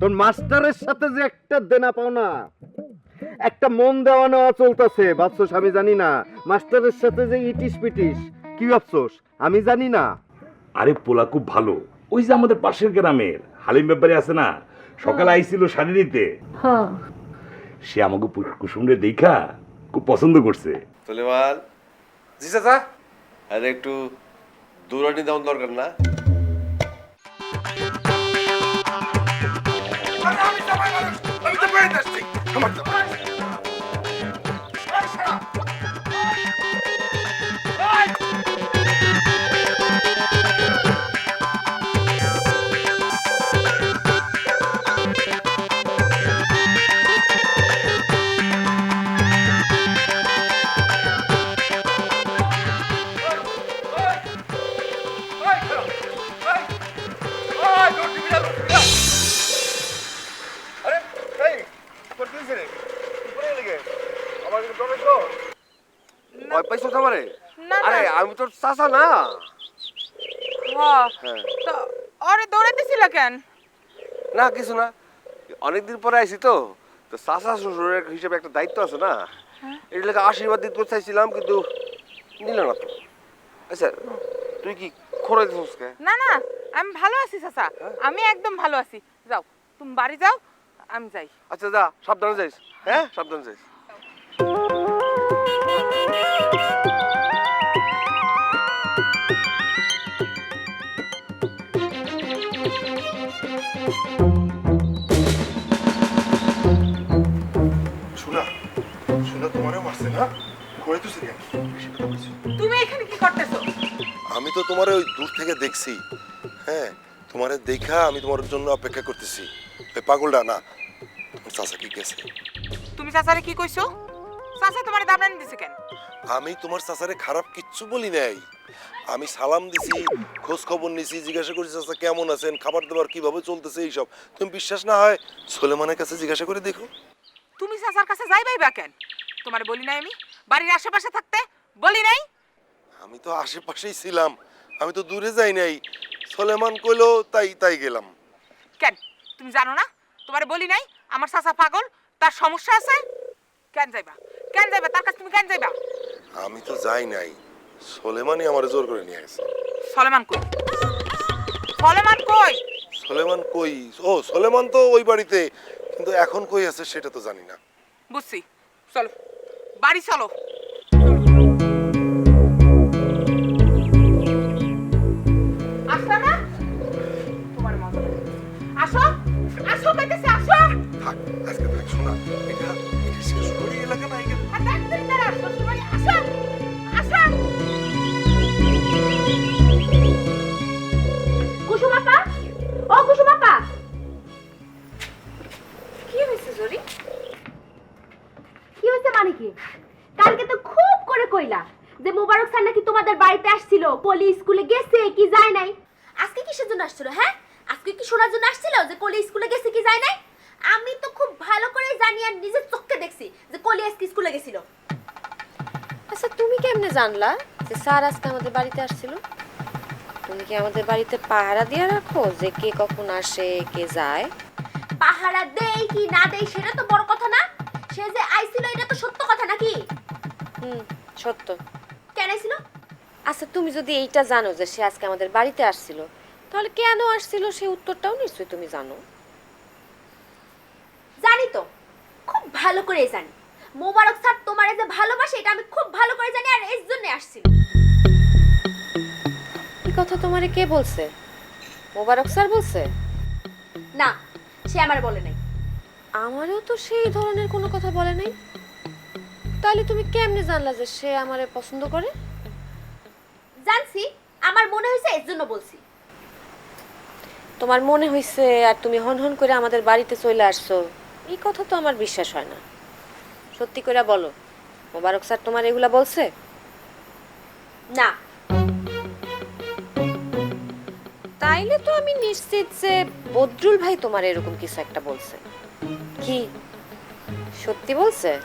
এখন মাস্টারের সাথে যে একটা দেনা পাওনা একটা মন দেওয়া নেওয়া চলতেছে ভাবছোস আমি জানি না। মাস্টারের সাথে যে ইটিস পিটিস কি ভাবছোস? আমি জানি না। আরে পোলা খুব ভালো। ওই যে আমাদের পাশের গ্রামের হালিম ব্যাপারে আছে না? সকালে আইছিল শাড়ি নিতে। হ্যাঁ। সে আমাকে কুসুমরে দেখা খুব পছন্দ করছে। সুলেমান। জি চাচা? আরে একটু দৌড়ানি দেওয়ার দরকার না? Come on. পাইছো তোমারে? না। আরে আমি তোর চাচা না। হ্যাঁ হ্যাঁ। তো আরে দৌড়াইতেছিল কেন? না কিছু না। অনেকদিন পরে আইছি তো। তো চাচা শ্বশুরের হিসেবে একটা দায়িত্ব আছে না। এই লেগে আশীর্বাদ দিতে চাইছিলাম কিন্তু নিল না তো। আচ্ছা তুই কি খোরাই দিছিস কে? না না আমি ভালো আছি চাচা। আমি একদম ভালো আছি। যাও তুমি বাড়ি যাও আমি যাই। আচ্ছা যা সাবধানে যাইস। হ্যাঁ সাবধানে যাইস। শোনা শোনা তোমারও মারছে না? করে তো কেন বেশি কথা বলছো। তুমি এখানে কি করতেছো? আমি তো তোমার ওই দূর থেকে দেখছি। হ্যাঁ তোমারে দেখা আমি তোমার জন্য অপেক্ষা করতেছি। ওই পাগলটা না তোমার চাচা কি গেছে? তুমি চাচারে কি কইছো? চাচা তোমার দাবরানি দিছে কেন? আমি তোমার চাচারে খারাপ কিচ্ছু বলি নাই। আমি সালাম দিছি খোঁজ খবর নিছি জিজ্ঞাসা করছি চাচা কেমন আছেন? খাবার দাবার কীভাবে চলতেছে এইসব? তুমি বিশ্বাস না হয় সোলেমানের কাছে জিজ্ঞাসা করে দেখো। তুমি চাচার কাছে যাইবাই বা কেন? তোমার বলি নাই আমি? বাড়ির আশেপাশে থাকতে বলি নাই? আমি তো আশেপাশেই ছিলাম আমি তো দূরে যাই নাই। সোলেমান কইলো তাই তাই গেলাম। কেন? তুমি জানো না? তোমার বলি নাই আমার চাচা পাগল তার সমস্যা আছে? কেন যাইবা? কেন যাইবা? তার কাছে তুমি কেন যাইবা? আমি তো যাই নাই। সোলেমানই আমার জোর করে নিয়ে গেছে। সলেমান কই? সলেমান কই? সোলেমান কই? ও সোলেমান তো ওই বাড়িতে কিন্তু এখন কই আছে সেটা তো জানি না। বুঝছি। চলো বাড়ি চলো। আজকে স্কুলে গেছিল। আচ্ছা তুমি কেমনে জানলা যে স্যার আজকে আমাদের বাড়িতে আসছিল? তুমি কি আমাদের বাড়িতে পাহারা দিয়ে রাখো যে কে কখন আসে কে যায়? পাহারা দেই কি না দেই সেটা তো বড় কথা না। সে যে আইছিল এটা তো সত্য কথা নাকি? হুম সত্য। কেন আইছিল? আচ্ছা তুমি যদি এইটা জানো যে সে আজকে আমাদের বাড়িতে আসছিল তাহলে কেন আসছিল? সে উত্তরটাও নিশ্চয়ই তুমি জানো। জানি তো খুব ভালো করে জানি। মোবারক স্যার তোমারে যে ভালোবাসে এটা আমি খুব ভালো করে জানি আর এর জন্য আসছিল এই কথা তোমারে কে বলছে? মোবারক স্যার বলছে? না সে আমার বলে নাই। আমারও তো সেই ধরনের কোনো কথা বলে নাই। তাহলে তুমি কেমনে জানলা যে সে আমারে পছন্দ করে? জানছি আমার মনে হয়েছে এর জন্য বলছি। তোমার মনে হয়েছে আর তুমি হন হন করে আমাদের বাড়িতে চলে আসছো? এই কথা তো আমার বিশ্বাস হয় না। সত্যি করে বলো মোবারক স্যার তোমার এগুলা বলছে? না। তাইলে তো আমি নিশ্চিত যে বদরুল ভাই তোমার এরকম কিছু একটা বলছে। কি? সত্যি বলছে?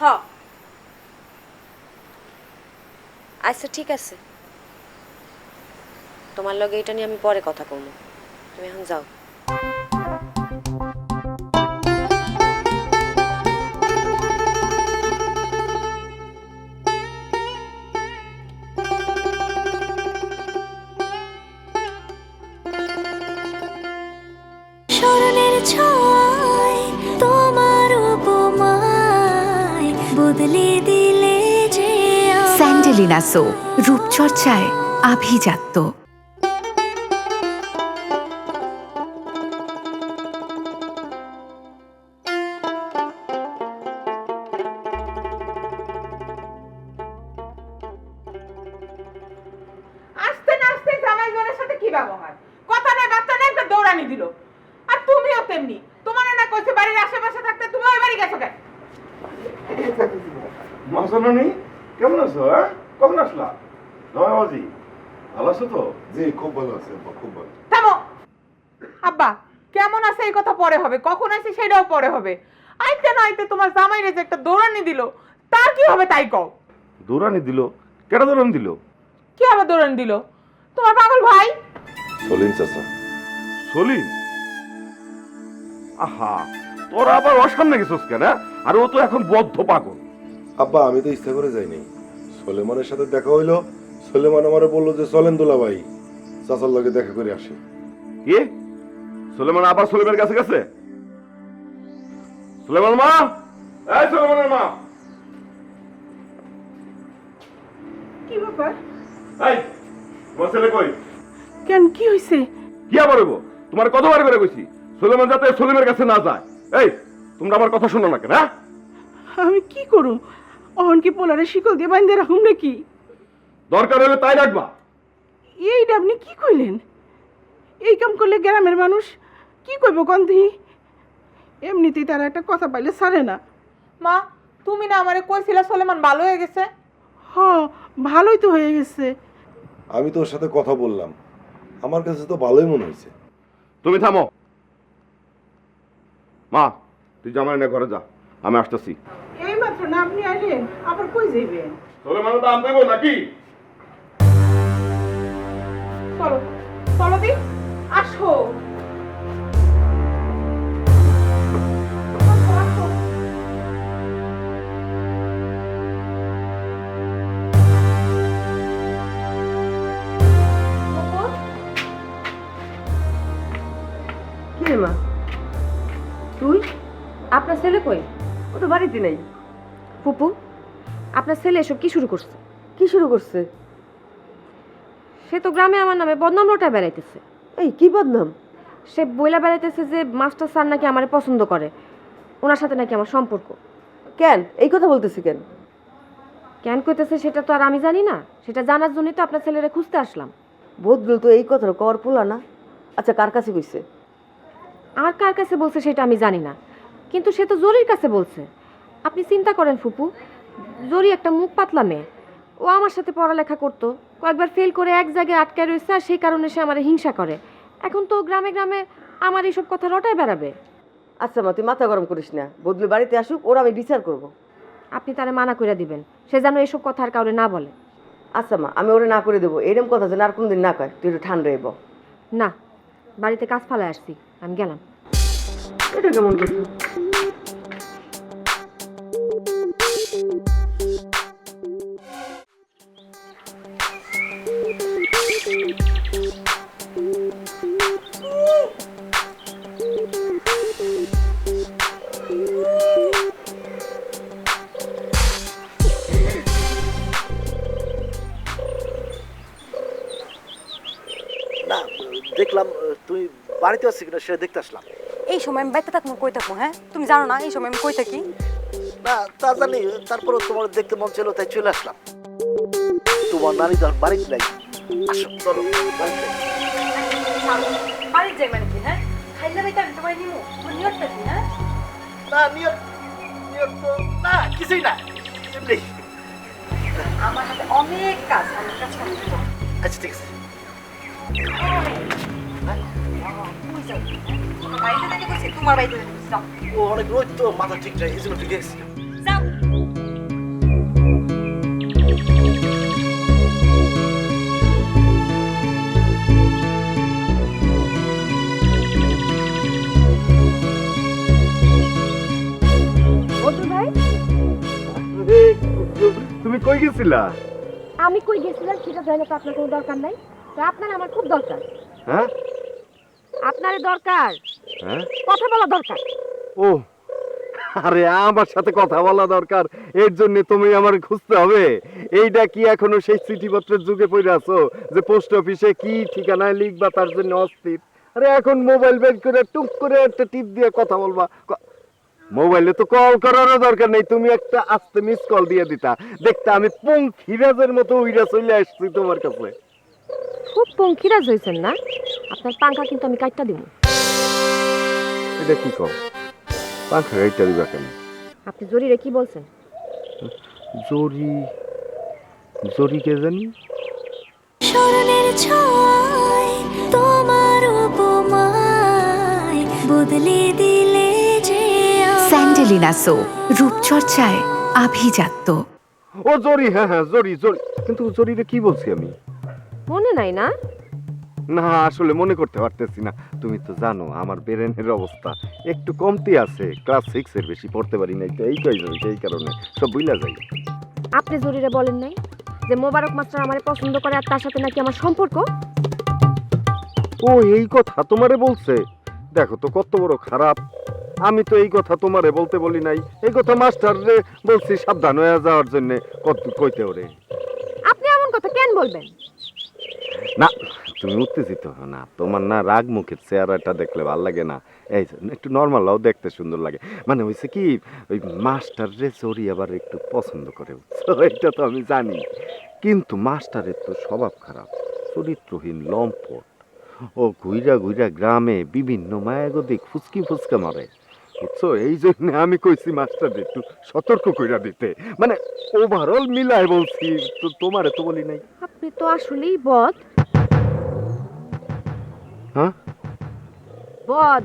হ। আচ্ছা ঠিক আছে। তোমার লগে এটা নিয়ে আমি পরে কথা বলব তুমি এখন যাও। বদলে দিলে যে স্যান্ডেলিনা সো রূপচর্চায় আভিজাত্য। কখন আসলা? নয় বাজি। ভালো আছো তো? জি খুব ভালো আছে আব্বা, খুব ভালো। থামো। আব্বা কেমন আছে এই কথা পরে হবে? কখন আছে সেটাও পরে হবে। আইতে না আইতে তোমার জামাই রে যে একটা দৌড়ানি দিল তার কি হবে তাই কও? দৌড়ানি দিল? কেটা দৌড়ানি দিল? কি আবার দৌড়ানি দিল? তোমার পাগল ভাই? সলিম চাচা। সলিম? আহা তোরা আবার ওর সামনে গেছিস কেন হ্যাঁ? আর ও তো এখন বদ্ধ পাগল। আব্বা আমি তো ইচ্ছা করে যাইনি। সলেমানের সাথে দেখা হইল সলেমান আমারে বলল যে চলেন দোলা ভাই চাচার লগে দেখা করে আসি। কি? সুলেমান আবার সুলেমের কাছে গেছে? সুলেমান মা? এই সুলেমানের মা! কি ব্যাপার? এই তোমার ছেলে কই? কেন কি হইছে? কি আবার হইব? তোমার কতবার করে কইছি? সুলেমান যাতে সুলেমের কাছে না যায়। এই তোমরা আমার কথা শোনো না কেন হ্যাঁ? আমি কি করুম? অহন কি পোলারে শিকল দিয়ে বাইন্ধে রাখুম নাকি? দরকার হলে তাই রাখবা। এইটা আপনি কি কইলেন? এই কাম করলে গ্রামের মানুষ কি কইব কন্ধি এমনিতেই তারা একটা কথা পাইলে ছাড়ে না। মা তুমি না আমারে কইছিলা সোলেমান ভালো হয়ে গেছে? হ ভালোই তো হয়ে গেছে। আমি তোর সাথে কথা বললাম। আমার কাছে তো ভালোই মনে হয়েছে। তুমি থামো। মা তুই জামাই না ঘরে যা। আমি আসতেছি। এই না আপনি আইলেন আবার কই যাইবেন? সুলেমান তো আনতে নাকি? চলো চলো দি আসো। মা? তুই? আপনার ছেলে কই? ও তো বাড়িতে নেই। ফুপু আপনার ছেলে এসব কি শুরু করছে? কি শুরু করছে? সে তো গ্রামে আমার নামে বদনাম লোটায় বেড়াইতেছে। এই কি বদনাম? সে বইলা বেড়াইতেছে যে মাস্টার স্যার নাকি আমার পছন্দ করে। ওনার সাথে নাকি আমার সম্পর্ক। কেন? এই কথা বলতেছে কেন? কেন কইতেছে সেটা তো আর আমি জানি না। সেটা জানার জন্যই তো আপনার ছেলেরা খুঁজতে আসলাম। বদলু তো এই কথা কর পোলা না। আচ্ছা কার কাছে কইছে? আর কার কাছে বলছে সেটা আমি জানি না। কিন্তু সে তো জরির কাছে বলছে। আপনি চিন্তা করেন ফুপু জরি একটা মুখ পাতলা মেয়ে। ও আমার সাথে পড়ালেখা করতো কয়েকবার ফেল করে এক জায়গায় আটকায় রয়েছে আর সেই কারণে সে আমার হিংসা করে। এখন তো গ্রামে গ্রামে আমার এইসব কথা রটায় বেড়াবে। আচ্ছা মা তুই মাথা গরম করিস না। বদলু বাড়িতে আসুক ওরা আমি বিচার করব। আপনি তারে মানা করে দিবেন সে যেন এসব কথা আর কাউরে না বলে। আচ্ছা মা আমি ওরা না করে দেবো। এরকম কথা যেন আর কোনদিন না কয়। তুই একটু ঠান্ডা এব না বাড়িতে কাজ ফালায় আসছি আমি গেলাম। এটা কেমন বাড়িতে আছিস কিনা সেটা দেখতে আসলাম। এই সময় আমি বাইতে থাকব কই থাকব হ্যাঁ? তুমি জানো না এই সময় আমি কই থাকি? না তা জানি তারপরে তোমার দেখতে মন ছিল তাই চলে আসলাম। তোমার নানি তো বাড়িতে নাই। আসো চলো বাড়িতে। বাড়ির যাই মানে কি হ্যাঁ? খাইলে বাইতে আমি তোমায় নিমু। তোমার নিয়তটা কি হ্যাঁ? না নিয়ত নিয়ত তো না কিছুই না এমনি। আমার হাতে অনেক কাজ অনেক কাজ আচ্ছা ঠিক আছে। যাও? তোমার বাড়িতে থেকে বলছি তোমার বাড়িতে থেকে বলছি যাও ও অনেক রোজ তো মাথা ঠিক নাই এই জন্য ঠিক আছে যাও তুমি কই গেছিলা? আমি কই গেছিলাম সেটা জানার তো আপনার কোনো দরকার নাই। তা আপনার আমার খুব দরকার। হ্যাঁ? আপনার দরকার। হ্যাঁ? কথা বলা দরকার। ও আরে আমার সাথে কথা বলা দরকার। এর জন্য তুমি আমার খুঁজতে হবে। এইটা কি এখনও সেই চিঠিপত্রের যুগে পড়ে আছো যে পোস্ট অফিসে কি ঠিকানায় লিখবা তার জন্য অস্থির? আরে এখন মোবাইল বের করে টুক করে একটা টিপ দিয়ে কথা বলবা। মোবাইলে তো কল করারও দরকার নেই। তুমি একটা আস্তে মিস কল দিয়ে দিতা। দেখতে আমি পঙ্খিরাজের মতো উইরা চলে আসছি তোমার কাছে। খুব পঙ্খিরাজ হয়েছেন না? আপনার পাঙ্খা কিন্তু আমি কাটটা দিব। এটা কি কও? পাখা গাইটা দিবা কেন? আপনি জরিরে কি বলছেন? জরি জরি কে জানি? স্মরণের ছয় তোমার উপমায় বদলে দিলে যে স্যান্ডেলিনা সো রূপচর্চায় আভিজাত্য। ও জরি হ্যাঁ হ্যাঁ জরি জরি। কিন্তু জরিরে কি বলছি আমি? মনে নাই না? না আসলে মনে করতে পারতেছি না। তুমি তো জানো আমার ব্রেনের অবস্থা একটু কমতি আছে। ক্লাস সিক্স এর বেশি পড়তে পারি নাই তো এই কয়জন এই কারণে সব বুঝলা যাই। আপনি জরিরে বলেন নাই যে মোবারক মাস্টার আমারে পছন্দ করে আর তার সাথে নাকি আমার সম্পর্ক? ও এই কথা তোমারে বলছে? দেখো তো কত বড় খারাপ। আমি তো এই কথা তোমারে বলতে বলি নাই। এই কথা মাস্টার রে বলছি সাবধান হয়ে যাওয়ার জন্য। কত কইতে ওরে। আপনি এমন কথা কেন বলবেন? না তুমি উত্তেজিত হও না। তোমার না রাগ মুখের চেহারাটা দেখলে ভালো লাগে না। এই একটু নর্মাল হও, দেখতে সুন্দর লাগে। মানে হয়েছে কি, ওই মাস্টার রে চড়ি আবার একটু পছন্দ করে এটা তো আমি জানি। কিন্তু মাস্টারের তো স্বভাব খারাপ, চরিত্রহীন, লম্পট। ও ঘুইরা ঘুইরা গ্রামে বিভিন্ন মায়াগদিক ফুচকি ফুসকা মারে, বুঝছ? এই জন্য আমি কইছি মাস্টার একটু সতর্ক কইরা দিতে। মানে ওভারঅল মিলায় বলছি, তো তোমারে তো বলি নাই। আপনি তো আসলেই বদ। হ্যাঁ? বদ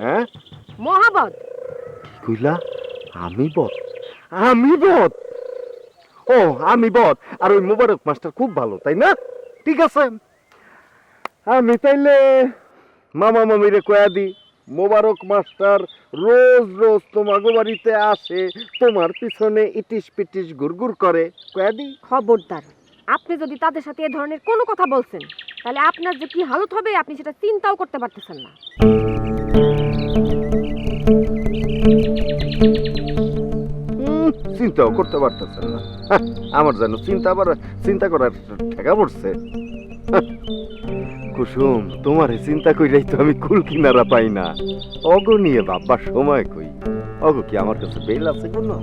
হ্যাঁ? মহাবদ কইলা? আমি বদ আমি বদ ও আমি বদ আর ওই মোবারক মাস্টার খুব ভালো তাই না? ঠিক আছে। আমি তাইলে মামা মামিরে কয়া দি মোবারক মাস্টার রোজ রোজ তোমাগো বাড়িতে আসে তোমার পিছনে ইটিস পিটিস গুড়গুড় করে। কয়া দি? খবরদার। আপনি যদি তাদের সাথে এ ধরনের কোনো কথা বলছেন তাহলে আপনার যে কি হালত হবে আপনি সেটা চিন্তাও করতে পারতেছেন না। চিন্তাও করতে পারতেছেন না। হ্যাঁ, আমার যেন চিন্তা আবার চিন্তা করার ঠেকা পড়ছে। হ্যাঁ, কুসুম তোমার চিন্তা কইরাই তো আমি কুল কিনারা পাই না। অগ নিয়ে ভাববার সময় কই? অগ কি আমার কাছে বেল আছে কোনো?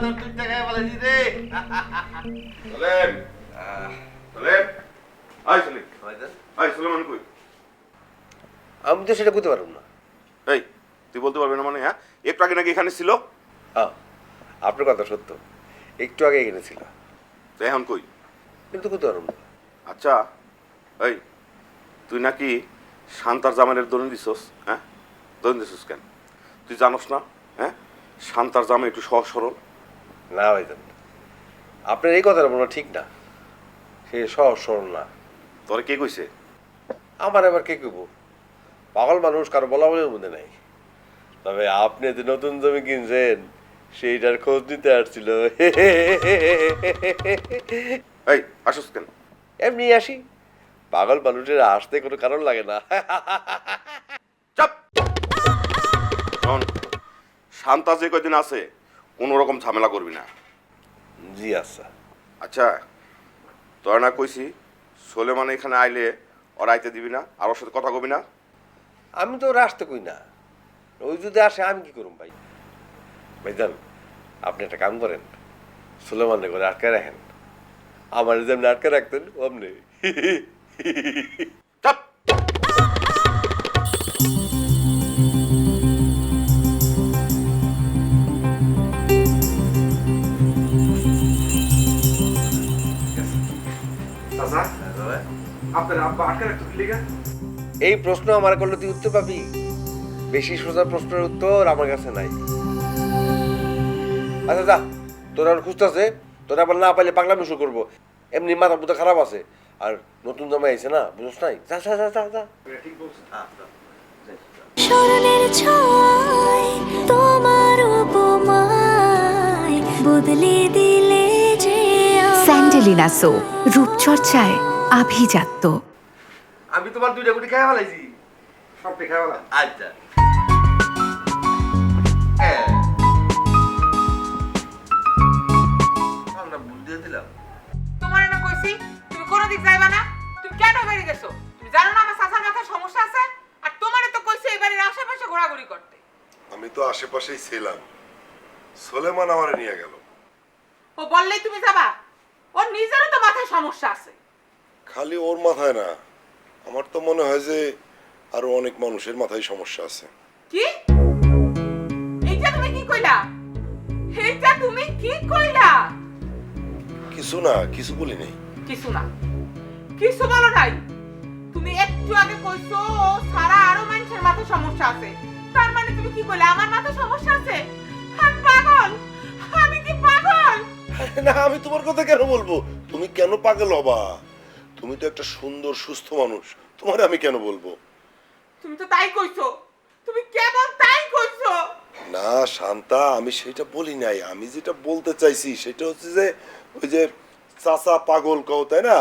তোর দুই টাকায় বলেছি রে। সালেম। সালেম। আয় সালেম। আয় সুলেমান কই? আমি তো সেটা করতে পারব না। এই তুই বলতে পারবি না মানে হ্যাঁ? একটু আগে নাকি এখানে ছিল? হ্যাঁ আপনার কথা সত্য। একটু আগে এখানে ছিল। তো এখন কই? কিন্তু করতে পারব না। আচ্ছা এই তুই নাকি শান্তার জামাইয়ের দলিল দিছস হ্যাঁ? দলিল দিছস কেন? তুই জানোস না হ্যাঁ? শান্তার জামাই একটু সহজ সরল। না ভাইজান আপনার এই কথাটা বলা ঠিক না। সে সহজ সরল না। তোরে কে কইছে? আমার আবার কে কইব? পাগল মানুষ কারও বলা বলে মধ্যে নাই। তবে আপনি যে নতুন জমি কিনছেন সেইটার খোঁজ নিতে আসছিল। এই আসস কেন? এমনি আসি। পাগল মানুষের আসতে কোনো কারণ লাগে না। শান্তা যে কয়দিন আছে কোনো রকম ঝামেলা করবি না। জি আচ্ছা। আচ্ছা তোরা না কইছি সোলেমান এখানে আইলে ওর আইতে দিবি না আর ওর সাথে কথা কবি না? আমি তো ওরা আসতে কই না। ওই যদি আসে আমি কি করুম ভাই? ভাইজান আপনি একটা কাম করেন সুলেমানের করে আটকে রাখেন। আমার যেমনি আটকে রাখতেন অমনি। চাপ আপনার আব্বা আটকে রাখতো কি এই প্রশ্ন আমার করলে তুই উত্তর পাবি? বেশি সোজা প্রশ্নের উত্তর আমার কাছে নাই। আচ্ছা যা তোর আর খুঁজতেছে তোর আবার না পাইলে পাগলামি শুরু করব। এমনি মাথা মুথা খারাপ আছে আর নতুন জামাই আইছে না বুঝছ নাই? যা যা যা যা যা। স্মরণের ছয় তোমার উপমায় বদলে দিলে আমায়। স্যান্ডেলিনা সো রূপচর্চায় আভিজাত্য। আমি তোমার দুইটা গুটি খাই ফেলাইছি। সবটি খাই ফেলা। আচ্ছা। আমরা ভুল দিয়ে দিলাম। তোমার না কইছি তুমি কোনো দিক না। তুমি কেন বেরিয়ে গেছো? তুমি জানো না আমার চাচার মাথায় সমস্যা আছে? আর তোমারে তো কইছি এই আশেপাশে ঘোরাঘুরি করতে। আমি তো আশেপাশেই ছিলাম। সোলেমান আমার নিয়ে গেল। ও বললেই তুমি যাবা? ওর নিজেরও তো মাথায় সমস্যা আছে। খালি ওর মাথায় না আমার তো মনে হয় যে আরও অনেক মানুষের মাথায় সমস্যা আছে। কি? এইটা তুমি কি কইলা? এইটা তুমি কি কইলা? কিছু না কিছু বলি নাই। কিছু না। কিছু বলো নাই। তুমি একটু আগে কইছো ও সারা আরও মানুষের মাথায় সমস্যা আছে। তার মানে তুমি কি কইলা আমার মাথায় সমস্যা আছে? আমি পাগল! আমি কি পাগল? না আমি তোমার কথা কেন বলব? তুমি কেন পাগল হবা? তুমি তো একটা সুন্দর সুস্থ মানুষ। তোমার আমি কেন বলব? তুমি তো তাই কইছো। তুমি কেবল তাই কইছো। না শান্তা আমি সেটা বলি নাই। আমি যেটা বলতে চাইছি সেটা হচ্ছে যে ওই যে চাচা পাগল কও তাই না?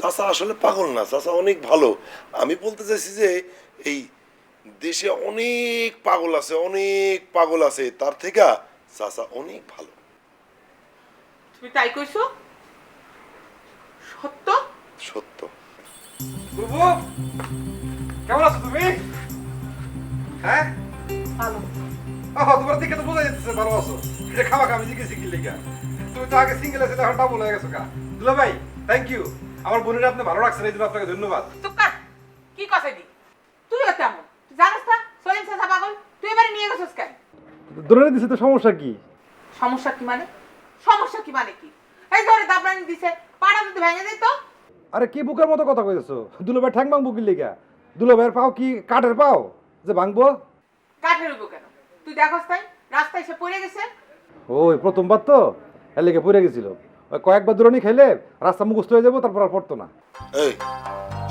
চাচা আসলে পাগল না চাচা অনেক ভালো। আমি বলতে চাইছি যে এই দেশে অনেক পাগল আছে অনেক পাগল আছে। তার থেকে চাচা অনেক ভালো। তুমি তাই কইছো? সত্য? সত্য। বুবু কেমন আছো তুমি? হ্যাঁ? ভালো। ও তোমার দিকে তো বোঝা যাচ্ছে ভালো আছো। এটা খাওয়া আমি জিজ্ঞেস কি লেগে। তুমি তো আগে সিঙ্গেল আছে এখন ডাবল হয়ে গেছো কা দুলা ভাই থ্যাংক ইউ আমার বোনের আপনি ভালো রাখছেন এই জন্য আপনাকে ধন্যবাদ। চুপ কর। কি কথা দি তুইও তেমন। তুই জানিস না সলিম চাচা পাগল। তুই এবারে নিয়ে গেছিস কেন? দৌড়ে দিছে তো সমস্যা কি? সমস্যা কি মানে? সমস্যা কি মানে কি? এই ধরে দাবরানি দিছে পাড়া যদি ভেঙে যেত আরে কি বুকের মতো কথা কইতেছো? দুলা ভাই ঠ্যাং ভাঙবো কি লেগা? দুলা ভাইয়ের পাও কি কাঠের পাও যে ভাঙবো? কাঠের উপর কেন? তুই দেখোস তাই? রাস্তায় এসে পড়ে গেছে? ওই প্রথমবার তো? এর লেগে পড়ে গেছিল। ওই কয়েকবার দূরনি খাইলে রাস্তা মুখস্থ হয়ে যাব তারপর আর পড়তো না। এই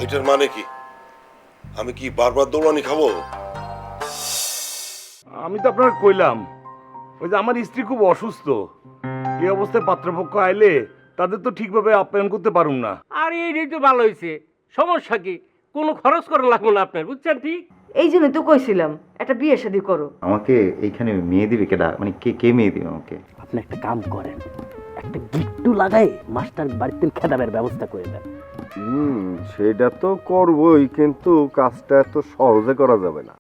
এটার মানে কি? আমি কি বারবার দৌড়ানি খাব? আমি তো আপনার কইলাম ওই যে আমার স্ত্রী খুব অসুস্থ। এই অবস্থায় পাত্রপক্ষ আইলে তাদের তো ঠিকভাবে আপ্যায়ন করতে পারুম না। আর এইটাই তো ভালো হয়েছে সমস্যা কি? কোনো খরচ করা লাগবে না আপনার বুঝছেন ঠিক? এই জন্যই তো কইছিলাম একটা বিয়ে শাদি করো। আমাকে এইখানে মেয়ে দিবে কেডা? মানে কে কে মেয়ে দিবে আমাকে? আপনি একটা কাম করেন একটা গিট্টু লাগাই মাস্টার বাড়িতে খেদাবের ব্যবস্থা করে দেন। হুম সেটা তো করবই কিন্তু কাজটা এত সহজে করা যাবে না।